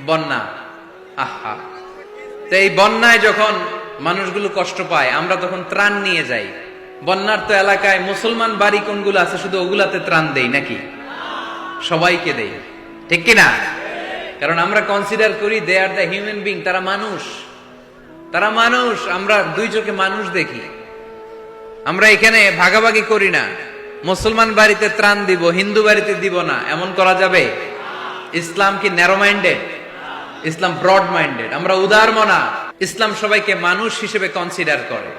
বন্যা। আহা। তো এই বন্যায় যখন মানুষগুলো কষ্ট পায়, আমরা তখন ত্রাণ নিয়ে যাই। বন্যার তো এলাকায় মুসলমান বাড়ি কোনগুলো আছে, শুধু ওগুলাতে ত্রাণ দেই নাকি? সবাইকে দেই। ঠিক কি না? কারণ আমরা কনসিডার করি they are the human being তারা মানুষ। তারা মানুষ, আমরা দুই চোখে মানুষ দেখি। আমরা এখানে ভাগাভাগি করি না। মুসলমান বাড়িতে ত্রাণ দিব, হিন্দু বাড়িতে দিব না। এমন করা যাবে? ইসলাম কি ন্যারো মাইন্ডেড ইসলাম ব্রড মাইন্ডেড আমরা উদার মনা। ইসলাম সবাইকে মানুষ হিসেবে কনসিডার করে।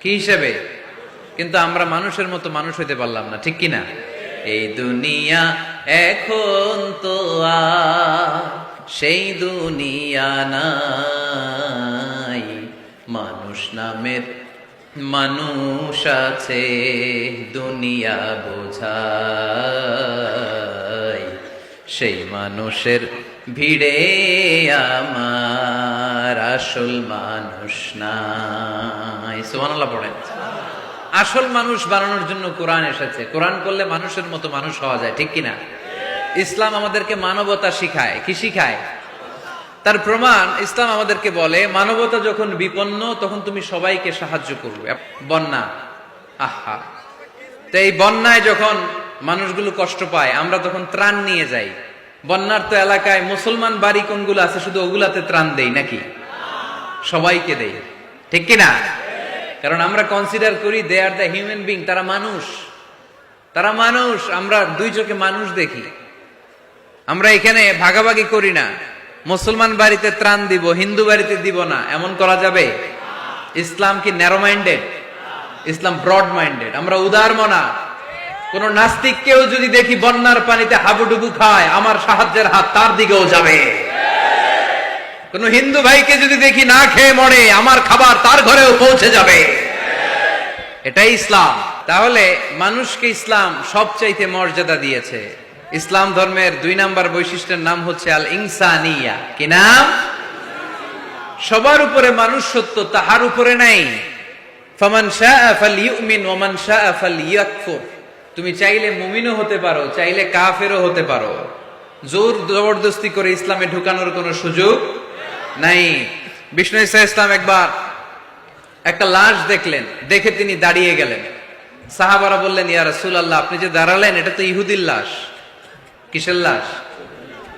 কি হিসেবে? কিন্তু আমরা মানুষের মতো মানুষ হইতে পারলাম না, ঠিক কি না এই দুনিয়া এখন তো সেই দুনিয়া নাই। মানুষ নামের মানুষ আছে, দুনিয়া বোঝাই সেই মানুষের ভিড়ে আমার আসল মানুষ নাই। সুবহানাল্লাহ পড়েন। আসল মানুষ বানানোর জন্য কোরআন এসেছে। কোরআন করলে মানুষের মতো মানুষ হওয়া যায়, ঠিক কিনা? ইসলাম আমাদেরকে মানবতা শিখায়। কি শিখায়? তার প্রমাণ, ইসলাম আমাদেরকে বলে, মানবতা যখন বিপন্ন, তখন তুমি সবাইকে সাহায্য করবে। বন্যা। আহা। তো এই বন্যায় যখন মানুষগুলো কষ্ট পায়, আমরা তখন ত্রাণ নিয়ে যাই। বন্যার তো এলাকায় মুসলমান বাড়ি কোনগুলো আছে, শুধু ওগুলাতে ত্রাণ দেই নাকি? সবাইকে দেই। ঠিক কি না কারণ আমরা কনসিডার করি they are the human being তারা মানুষ। তারা মানুষ, আমরা দুই চোখে মানুষ দেখি। আমরা এখানে ভাগাভাগি করি না। মুসলমান বাড়িতে ত্রাণ দিব, হিন্দু বাড়িতে দিব না, এমন করা যাবে? ইসলাম কি ন্যারো মাইন্ডেড ইসলাম ব্রড মাইন্ডেড আমরা উদার মনা কোন নাস্তিককেও যদি দেখি বন্যার পানিতে হাবুডুবু খায়, আমার সাহায্যের হাত তার দিকেও যাবে। কোন হিন্দু ভাইকে যদি দেখি না খেয়ে মরে, আমার খাবার তার ঘরেও পৌঁছে যাবে। এটাই ইসলাম। তাহলে মানুষকে ইসলাম সবচাইতে মর্যাদা দিয়েছে। ইসলাম ধর্মের দুই নাম্বার বৈশিষ্ট্যের নাম হচ্ছে আল ইনসানিয়া কি নাম? সবার উপরে মানুষ সত্য তাহার উপরে নাই। ফামান শাআ ফালইউমিন ওমান শাহ শাআ ফালইয়াকফুর তুমি চাইলে মুমিনও হতে পারো, চাইলে কাফেরও হতে পারো। জোর জবরদস্তি করে ইসলামে ঢুকানোর কোনো সুযোগ নাই। বিষ্ণু ইসা ইসলাম একবার একটা লাশ দেখলেন, দেখে তিনি দাঁড়িয়ে গেলেন। সাহাবারা বললেন, ইয়া রাসূলুল্লাহ, আপনি যে দাঁড়ালেন, এটা তো ইহুদির লাশ। কিসের লাশ?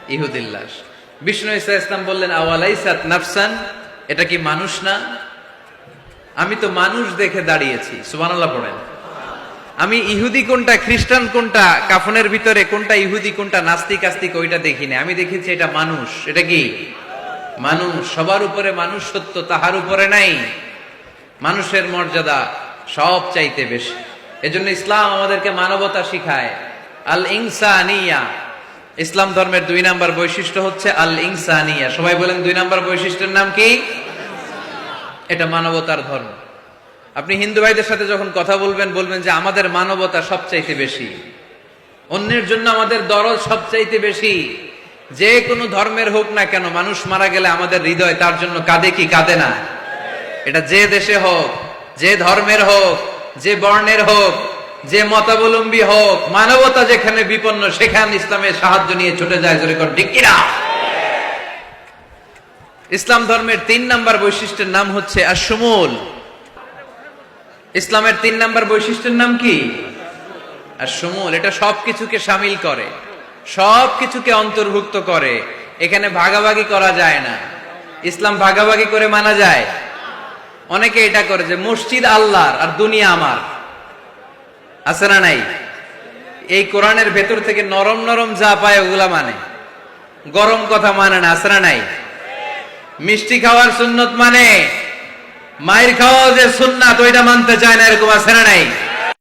ইহুদির লাশ। বিষ্ণু ইসা ইসলাম বললেন, আওয়ালাইসাত নাফসান? এটা কি মানুষ না? আমি তো মানুষ দেখে দাঁড়িয়েছি। সুবহানাল্লাহ পড়েন। আমি ইহুদি কোনটা, খ্রিস্টান কোনটা, কাফনের ভিতরে কোনটা ইহুদি, কোনটা নাস্তিক, আস্তিক, ওইটা দেখিনি। আমি দেখেছি এটা মানুষ। এটা কি? মানুষ। সবার উপরে মানুষ সত্য তাহার উপরে নাই। মানুষের মর্যাদা সব চাইতে বেশি। এজন্য ইসলাম আমাদেরকে মানবতা শিখায়। আল ইনসানিয়া ইসলাম ধর্মের দুই নাম্বার বৈশিষ্ট্য হচ্ছে আল ইনসানিয়া সবাই বলেন দুই নাম্বার বৈশিষ্ট্যের নাম কি? এটা মানবতার ধর্ম। আপনি হিন্দু ভাইদের সাথে যখন কথা বলবেন বলবেন যে আমাদের মানবতা সবচাইতে বেশি। অন্যের জন্য আমাদের দরদ সবচাইতে বেশি। যে কোনো ধর্মের হোক না কেন, মানুষ মারা গেলে আমাদের হৃদয় তার জন্য কাঁদে কি কাঁদে না? এটা যে দেশে হোক, যে ধর্মের হোক, যে বর্ণের হোক, যে মতাবলম্বী হোক, মানবতা যেখানে বিপন্ন, সেখানে ইসলামের সাহায্য নিয়ে ছুটে যায় জোরে কর কিনা? ইসলাম ধর্মের তিন নাম্বার বৈশিষ্ট্যের নাম হচ্ছে আসমুল ইসলামের তিন নাম্বার বৈশিষ্ট্যের নাম কি? আসমুল এটা সবকিছুকে সামিল করে, সবকিছুকে অন্তর্ভুক্ত করে। এখানে ভাগাভাগি করা যায় না। ইসলাম ভাগাভাগি করে মানা যায়। অনেকে এটা করে যে মসজিদ আল্লাহর আর দুনিয়া আমার। আছে না নাই? এই কোরআনের ভেতর থেকে নরম নরম যা পায় ওগুলা মানে। গরম কথা মানে না, আছে না নাই? মিষ্টি খাওয়ার সুন্নত মানে। মায়ের খাওয়া যে সুন্নাত ওইটা মানতে চায় না এরকম আছে না নাই?